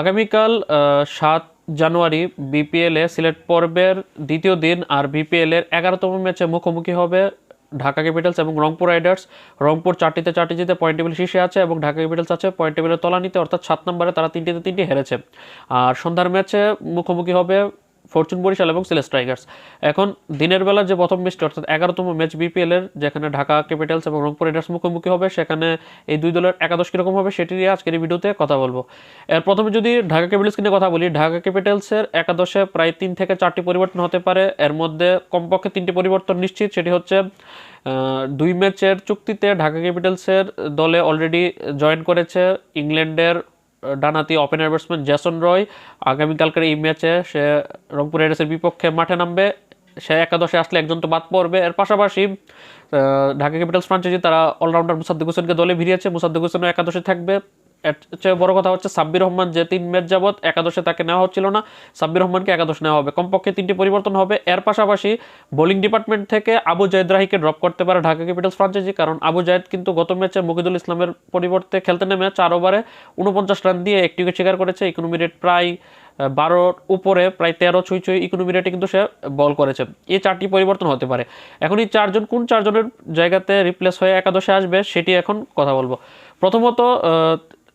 আগামীকাল সাত জানুয়ারি বিপিএল সিলেট পর্বের দ্বিতীয় দিন আর বিপিএল এর এগারোতম ম্যাচে মুখোমুখি হবে ঢাকা ক্যাপিটালস এবং রংপুর রাইডার্স। রংপুর চারটিতে চারটি জিতে পয়েন্ট টেবিল শীর্ষে আছে এবং ঢাকা ক্যাপিটালস আছে পয়েন্ট টেবিলের তলানিতে, অর্থাৎ সাত নম্বরে তারা তিনটিতে তিনটি হেরেছে। আর সন্ধ্যার ম্যাচে মুখোমুখি হবে ফরচুন বরিশাল এবং সিলেট স্ট্রাইকার্স। এখন দিনের বেলা যে প্রথম ম্যাচটি, অর্থাৎ এগারোতম ম্যাচ বিপিএল এর, যেখানে ঢাকা ক্যাপিটালস এবং রংপুর রাইডার্স মুখোমুখি হবে, সেখানে এই দুই দলের একাদশ কীরকম হবে সেটি নিয়ে আজকের এই ভিডিওতে কথা বলব। এর প্রথমে যদি ঢাকা ক্যাপিটালস নিয়ে কথা বলি, ঢাকা ক্যাপিটালসের একাদশে প্রায় তিন থেকে চারটি পরিবর্তন হতে পারে। এর মধ্যে কমপক্ষে তিনটি পরিবর্তন নিশ্চিত, সেটি হচ্ছে দুই ম্যাচের চুক্তিতে ঢাকা ক্যাপিটালসের দলে অলরেডি জয়েন করেছে ইংল্যান্ডের ডানাতি ওপেনার ব্যাটসম্যান জ্যাসন রয় আগামীকালকার এই ম্যাচে সে রংপুর রাইডার্সের বিপক্ষে মাঠে নামবে। সে একাদশে আসলে একজন তো বাদ পড়বে। এর পাশাপাশি ঢাকা ক্যাপিটালস ফ্রাঞ্চাইজি তারা অলরাউন্ডার মুসাদ্দিক হোসেনকে দলে ভিড়িয়েছে। মুসাদ্দিক হোসেনও একাদশে থাকবে। চেয়ে বড় কথা হচ্ছে সাব্বির রহমান যে তিন ম্যাচ যাবৎ একাদশে তাকে নেওয়া হচ্ছিল না। সাব্বির রহমানকে একাদশ নেওয়া হবে। কমপক্ষে তিনটি পরিবর্তন হবে। এর পাশাপাশি বোলিং ডিপার্টমেন্ট থেকে আবু জায়দ রাহিকে ড্রপ করতে পারে ঢাকা ক্যাপিটালস ফ্রাঞ্চাইজি, কারণ আবু জায়দ কিন্তু গত ম্যাচে মুকিদুল ইসলামের পরিবর্তে খেলতে নেমে চার ওভারে উনপঞ্চাশ রান দিয়ে একটি শিকার করেছে। ইকোনমি রেট প্রায় বারোর উপরে, প্রায় তেরো ছুঁই ছুঁই ইকোনমি রেটে কিন্তু সে বল করেছে। এই চারটি পরিবর্তন হতে পারে। এখন এই চারজন, কোন চারজনের জায়গাতে রিপ্লেস হয়ে একাদশে আসবে, সেটি এখন কথা বলব। প্রথমত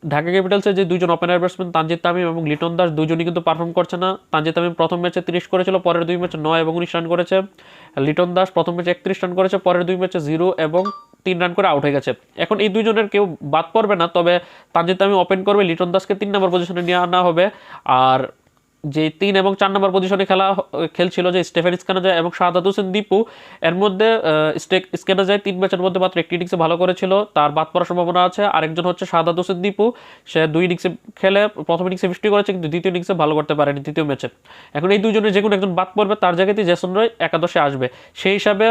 ঢাকা ক্যাপিটালসের যে দুজন ওপেনার ব্যাটসম্যান তানজিদ তামিম এবং লিটন দাস, দুজনই কিন্তু পারফর্ম করছে না। তানজিদ তামিম প্রথম ম্যাচে তিরিশ করেছিল, পরের দুই ম্যাচে নয় এবং উনিশ রান করেছে। লিটন দাস প্রথম ম্যাচে একত্রিশ রান করেছে, পরের দুই ম্যাচে জিরো এবং তিন রান করে আউট হয়ে গেছে। এখন এই দুজনের কেউ বাদ পড়বে না, তবে তানজিদ তামিম ওপেন করবে, লিটন দাসকে তিন নম্বর পজিশনে নিয়ে আনা হবে। আর যে তিন এবং চার নম্বর পজিশনে খেলা খেলছিল যে স্টেফেন স্কানাজায় এবং শাহাদাত হোসেন দীপু। এর মধ্যে স্কেনাজায় তিন ম্যাচের মধ্যে মাত্র একটি ইনিংসে ভালো করেছিল। তার বাদ পড়ার সম্ভাবনা আছে। আরেকজন হচ্ছে শাহাদাত হোসেন দীপু। সে দুই ইনিংসে খেলে, প্রথম ইনিংসে বৃষ্টি করেছে, কিন্তু দ্বিতীয় ইনিংসে ভালো করতে পারেনি তৃতীয় ম্যাচে। এখন এই দুজনের যে কোনো একজন বাদ পড়বে, তার জায়গাতেই জেসন রয় একাদশে আসবে। সেই হিসাবে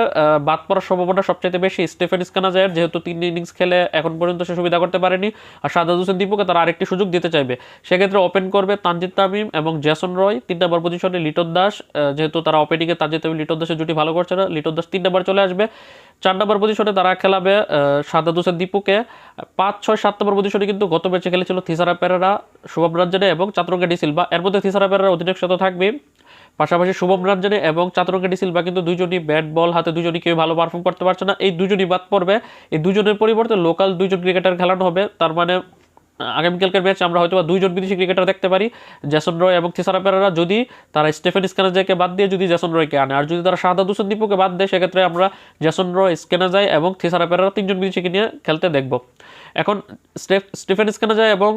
বাদ পড়ার সম্ভাবনা সবচেয়ে বেশি স্টেফেন স্কানাজায়ের যেহেতু তিন ইনিংস খেলে এখন পর্যন্ত সে সুবিধা করতে পারেনি। আর শাহাদাত হোসেন দীপুকে তারা আরেকটি সুযোগ দিতে চাইবে। সেক্ষেত্রে ওপেন করবে তানজিদ তামিম এবং জেসন রয় তিন নম্বর পজিশনে লিটন দাস যেহেতু তারা ওপেনিংয়ে তানজিদ তামিম লিটন দাসের জুটি ভালো করছে না। লিটন দাস তিন নম্বর চলে আসবে। চার নম্বর পজিশনে তারা খেলাবে সাদাত হোসেন দীপুকে। পাঁচ, ছয় সাত নম্বর পজিশনে কিন্তু গত ম্যাচে খেলেছিল থিসারা পেরেরা, শুভম রঞ্জনে এবং চাতুরঙ্গা ডি সিলভা। এর মধ্যে থিসারা পেরেরা অধিনায়ক তো থাকবে। পাশাপাশি শুভম রঞ্জনে এবং চাতুরঙ্গা ডি সিলভা কিন্তু দুজনই ব্যাট বল হাতে দুজনই কেউ ভালো পারফর্ম করতে পারছে না। এই দুজনই বাদ পড়বে। এই দুজনের পরিবর্তে লোকাল দুইজন ক্রিকেটার খেলানো হবে। তার মানে আগামীকালকের ম্যাচ আমরা হয়তো দুইজন বিদেশি ক্রিকেটার দেখতে পারি, জ্যাসন রয় এবং থিসারা পেরারা যদি তারা স্টেফেন স্ক্যানাজাইকে বাদ দিয়ে যদি জ্যাসন রয়কে আনে, আর যদি তারা সাদা হোসেন দীপুকে বাদ দেয়, সেক্ষেত্রে আমরা জ্যাসন রয় স্ক্যানাজাই এবং থিসারা পেরারা তিনজন বিদেশিকে নিয়ে খেলতে দেখব। এখন স্টেফেন স্ক্যানাজাই এবং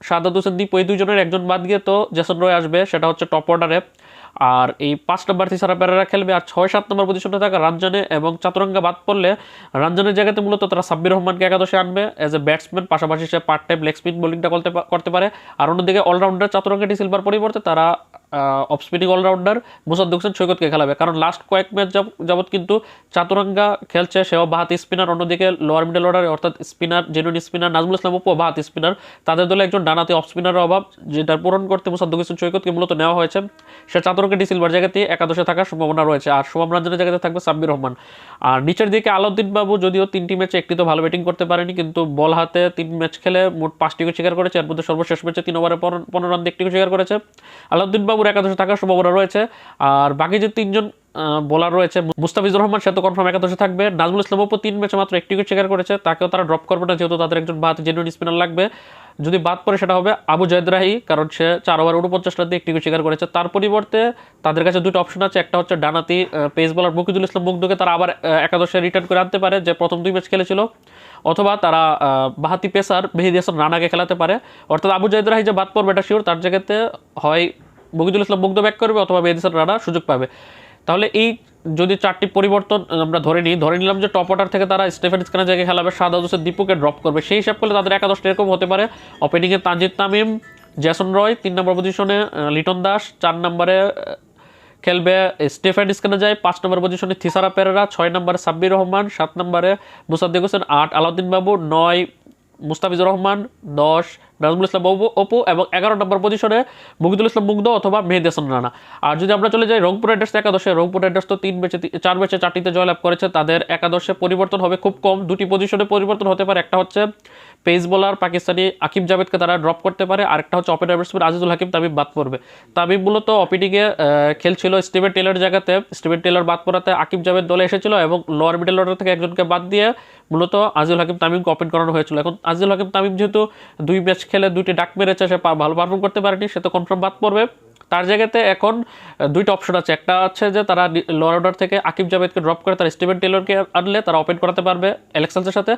সাদা হোসেন দীপ ওই দুজনের একজন বাদ গিয়ে তো জ্যাসন রয় আসবে, সেটা হচ্ছে টপ অর্ডারে। আর এই পাঁচ নম্বর তিসারা পেরারা খেলবে আর ছয়, সাত নম্বর পজিশনে থাকা রানজানে এবং চাতুরঙ্গা বাদ পড়লে রানজানের জায়গাতে মূলত তারা সাব্বির রহমানকে একাদশে আনবে এজ এ ব্যাটসম্যান পাশাপাশি সে পার্ট টাইম লেগ স্পিন বোলিংটা করতে করতে পারে। আর অন্যদিকে অলরাউন্ডার চাতুরঙ্গা সিলভার পরিবর্তে তারা off spinning allrounder Mosaddek Hossain সৈকতকে খেলাবে। কারণ লাস্ট কয়েক ম্যাচ যাবৎ কিন্তু চাতুরঙ্গা খেলছে, সেও বাহাতি স্পিনার অন্যদিকে লোয়ার মিডল অর্ডারে অর্থাৎ spinner genuine spinner Najmul Islam উপও বাহাতি স্পিনার তাদের দলে একজন ডানাতে অফ স্পিনারের অভাব, যেটা পূরণ করতে মুসাদ্দ হোসেন সৈকতকে মূলত নেওয়া হয়েছে। সে চাতুরঙ্গা ডি সিলভার জায়গাতে একাদশে থাকার সম্ভাবনা রয়েছে। আর শুভম রঞ্জনের জায়গাতে থাকবে সাব্বির রহমান। আর নিচের দিকে আলাউদ্দিন বাবু যদিও তিনটি ম্যাচে একটি তো ভালো ব্যাটিং করতে পারেনি, কিন্তু বল হাতে তিন ম্যাচ খেলে মোট পাঁচটি শিকার করেছে। এর মধ্যে সর্বশেষ ম্যাচে তিন ওভারে পনেরো রান দিয়ে শিকার করেছে। আলাউদ্দিন বাবুর একাদশে থাকার সম্ভাবনা রয়েছে। আর বাকি যে তিনজন বোলার রয়েছে, মুস্তাফিজুর রহমান, সে তো কনফার্ম একাদশে থাকবে। নাজমুল ইসলাম অপু তিন ম্যাচে মাত্র একটি উইকেট শিকার করেছে, তাকেও তারা ড্রপ করবে না, যেহেতু তাদের একজন বাদ জেনুইন স্পিনার লাগবে। যদি বাদ পড়ে সেটা হবে আবু জয়দরাহি কারণ সে চার ওভার উনপঞ্চাশ রান দিয়ে একটি উইকেট শিকার করেছে। তার পরিবর্তে তাদের কাছে দুটো অপশন আছে, একটা হচ্ছে ডানাতি পেস বলার মুকিদুল ইসলাম মুগ্ধকে তারা আবার একাদশে রিটার্ন করে আনতে পারে, যে প্রথম দুই ম্যাচ খেলেছিল। অথবা তারা বাহাতি পেসার মেহেদি হাসান রানাকে খেলাতে পারে। অর্থাৎ আবু জাহিদ রাহি যে বাদ পড়বে, এটা শিওর তার জায়গাতে হয় মুকিদুল ইসলাম মুগ্ধ ব্যাক করবে অথবা মেহেদি হাসান রানা সুযোগ পাবে। তাহলে এই যদি চারটি পরিবর্তন আমরা ধরে নিই, ধরে নিলাম যে টপ অর্ডার থেকে তারা স্টেফেন স্কানের জায়গায় খেলাবে, সাদা হোসেন দীপুকে ড্রপ করবে। সেই হিসাব করলে তাদের একাদশটা এরকম হতে পারে। ওপেনিংয়ে তানজিদ তামিম, জ্যাসন রয়, তিন নম্বর পজিশনে লিটন দাস, চার নম্বরে খেলবে স্টেফেন স্কানে যায়, পাঁচ নম্বর পজিশনে থিসারা পেরেরা, ছয় নম্বরে সাব্বির রহমান, সাত নম্বরে মুসাদ্দিক হোসেন, আট আলাউদ্দিন বাবু, নয় মুস্তাফিজুর রহমান, দশ, নাজমুল ইসলাম অপু- এবং এগারো নম্বর পজিশনে মুগিদুল ইসলাম মুগ্ধ অথবা মেহেদি হাসান রানা। আর যদি আমরা চলে যাই রংপুর রাইডার্স একাদশে, রংপুর রাইডার্স তো তিন ম্যাচে চার ম্যাচে চারটিতে জয়লাভ করেছে। তাদের একাদশে পরিবর্তন হবে খুব কম। দুটি পজিশনে পরিবর্তন হতে পারে। একটা হচ্ছে পেস বোলার পাকিস্তানি আকিব জাভেদকে তারা ড্রপ করতে পারে। আরেকটা হচ্ছে ওপেনার ব্যাটসম্যান আজিজুল হাকিম তামিম বাদ পড়বে। তামিম মূলত ওপিনিংয়ে খেলছিল স্টিভেন টেলার জায়গাতে। স্টিভেন টেলার বাদ পড়াতে আকিব জাভেদ দলে এসেছিল এবং লোয়ার মিডল অর্ডার থেকে একজনকে বাদ দিয়ে মূলত আজিজুল হাকিম তামিমকে ওপেন করানো হয়েছিল। এখন আজিজুল হাকিম তামিম যেহেতু দুই ম্যাচ খেলে দুইটি ডাক মেরেছে, সে ভালো পারফর্ম করতে পারেনি, সে তো কনফার্ম বাদ পড়বে। তার জায়গাতে এখন দুইটা অপশন আছে। একটা আছে যে তারা লোয়ার অর্ডার থেকে আকিব জাভেদকে ড্রপ করে তারা স্টিভেন টেলরকে আনলে তারা ওপেন করাতে পারবে অ্যালেক্সেলসের সাথে,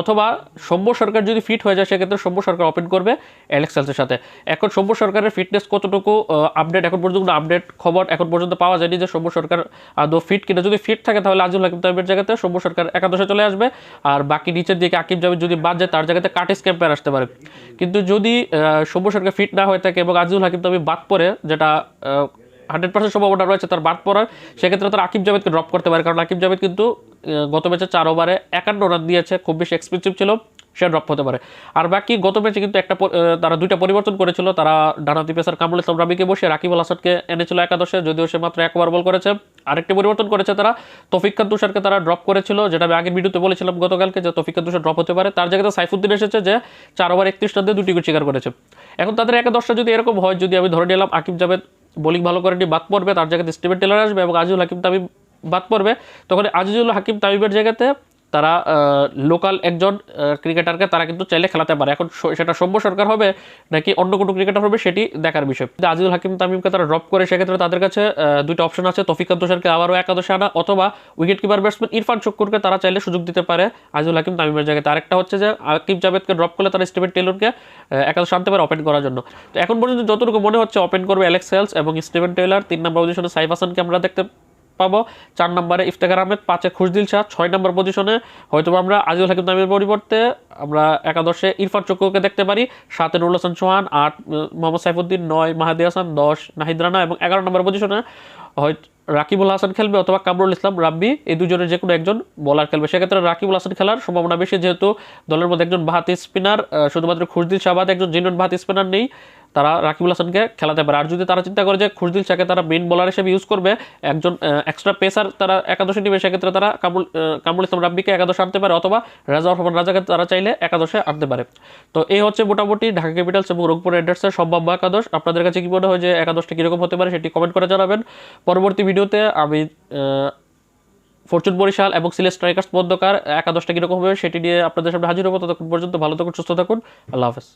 অথবা সৌম্য সরকার যদি ফিট হয়ে যায়, সেক্ষেত্রে সৌম্য সরকার ওপেন করবে অ্যালেক্সেলসের সাথে। এখন সৌম্য সরকারের ফিটনেস কতটুকু আপডেট এখন পর্যন্ত আপডেট খবর এখন পর্যন্ত পাওয়া যায়নি যে সৌম্য সরকার আদৌ ফিট কিনা। যদি ফিট থাকে, তাহলে আজিজুল হাকিম তামিমের জায়গাতে সৌম্য সরকার একাদশে চলে আসবে। আর বাকি নিচের দিকে আকিব জাভেদ যদি বাদ যায়, তার জায়গাতে কাটিস ক্যাম্পের আসতে পারে। কিন্তু যদি সৌম্য সরকার ফিট না হয়ে থাকে এবং আজিজুল হাকিম তামিম বাদ পড়ে যেটা হান্ড্রেড পার্সেন্ট সম্ভাবনা রয়েছে তার বাদ পড়ার, সেক্ষেত্রে তার আকিব জাভেদকে ড্রপ করতে পারে। কারণ আকিব জাভেদ কিন্তু গত ম্যাচে চার ওভারে একান্ন রান দিয়েছে, খুব বেশি এক্সপেন্সিভ ছিল। সে ড্রপ হতে পারে। আর বাকি গত ম্যাচে কিন্তু একটা তারা দুইটা পরিবর্তন করেছিল। তারা ডানাতি পেসার কামরুল ইসলাম রাবিকে বসে রাকিব আল হাসানকে এনেছিল একাদশে, যদিও সে মাত্র একবার বল করেছে। আরেকটি পরিবর্তন করেছে তারা, তফিক খান তুষারকে তারা ড্রপ করেছিল, যেটা আমি আগের ভিডিওতে বলেছিলাম গতকালকে যে তফিক খান তুষার ড্রপ হতে পারে। তার জায়গাতে সাইফুদ্দিন এসেছে যে চার ওভার একত্রিশ রান দিয়ে দুটি উইকেট শিকার করেছে। এখন তাদের একাদশটা যদি এরকম হয়, যদি আমি ধরে নিলাম আকিব জাভেদ বোলিং ভালো করে করেনি, বাদ পড়বে, তার জায়গাতে স্টিভেন টেলার আসবে এবং আজিজুল হাকিম তামিম বাদ পড়বে, তখন আজিজুল হাকিম তামিমের জায়গাতে তারা লোকাল একজন ক্রিকেটারকে তারা কিন্তু চাইলে খেলাতে পারে। এখন সেটা সভ্য সরকার হবে নাকি অন্য কোনো ক্রিকেটার হবে সেটি দেখার বিষয়। আজিজুল হাকিম তামিমকে তারা ড্রপ করে, সেক্ষেত্রে তাদের কাছে দুইটা অপশন আছে। তফিকান্ত তুষারকে আবারও একাদশে আনা, অথবা উইকেট কিপার ব্যাটসম্যান ইরফান চক্করকে তারা চাইলে সুযোগ দিতে পারে আজিজুল হাকিম তামিমের জায়গায়। আরেকটা হচ্ছে যে আকিব জাভেদকে ড্রপ করলে তারা স্টিভেন টেলরকে একাদশ আনতে পারে ওপেন করার জন্য। তো এখন পর্যন্ত যতটুকু মনে হচ্ছে ওপেন করবে অ্যালেক্স হেলস এবং স্টিভেন টেলর তিন নম্বর পজিশনে সাইফ হাসানকে আমরা দেখতে পাবো। চার নম্বরে ইফতেখার আহমেদ, পাঁচে খুশদিল শাহ, ছয় নম্বর পজিশনে হয়তো আমরা আজিজুল হাকিম নামের পরিবর্তে আমরা একাদশে ইরফান চক্রকে দেখতে পারি, সাতে নুরুল হাসান চৌহান আট মোহাম্মদ সাইফুদ্দিন, নয় মাহাদি হাসান, দশ নাহিদ রানা এবং এগারো নম্বর পজিশনে হয়তো রাকিবুল হাসান খেলবে অথবা কামরুল ইসলাম, রাব্বি, এই দুজনের যে কোনো একজন বলার খেলবে। সেক্ষেত্রে রাকিবুল হাসান খেলার সম্ভাবনা বেশি, যেহেতু দলের মধ্যে একজন বাহাতি স্পিনার শুধুমাত্র খুশদিল শাহবাদ একজন জিনুন বাহাতি স্পিনার নেই। তারা রাকিবুল হাসানকে খেলাতে পারে। আর যদি তারা চিন্তা করে যে খুশদিল শাহকে তারা মেন বোলার হিসেবে ইউজ করবে একজন এক্সট্রা পেসার তারা একাদশে নিবে সেক্ষেত্রে তারা কামরুল আহ, কামরুল ইসলাম রাব্বিকে একাদশে আনতে পারে অথবা রাজা রহমান রাজাকে তারা চাইলে একাদশে আনতে পারে। তো এই হচ্ছে মোটামুটি ঢাকা ক্যাপিটালস এবং রংপুর রাইডার্সের সম্ভাব্য একাদশ। আপনাদের কাছে কি মনে হয় যে একাদশটা কীরকম হতে পারে সেটি কমেন্ট করে জানাবেন। পরবর্তী ভিডিওতে আমি ফরচুন বরিশাল এবং সিলেট স্ট্রাইকার্স মধ্যকার একাদশটা কীরকম হবে সেটি নিয়ে আপনাদের সামনে হাজির হব। ততক্ষণ পর্যন্ত ভালো থাকুন সুস্থ থাকুন। আল্লাহ হাফেজ।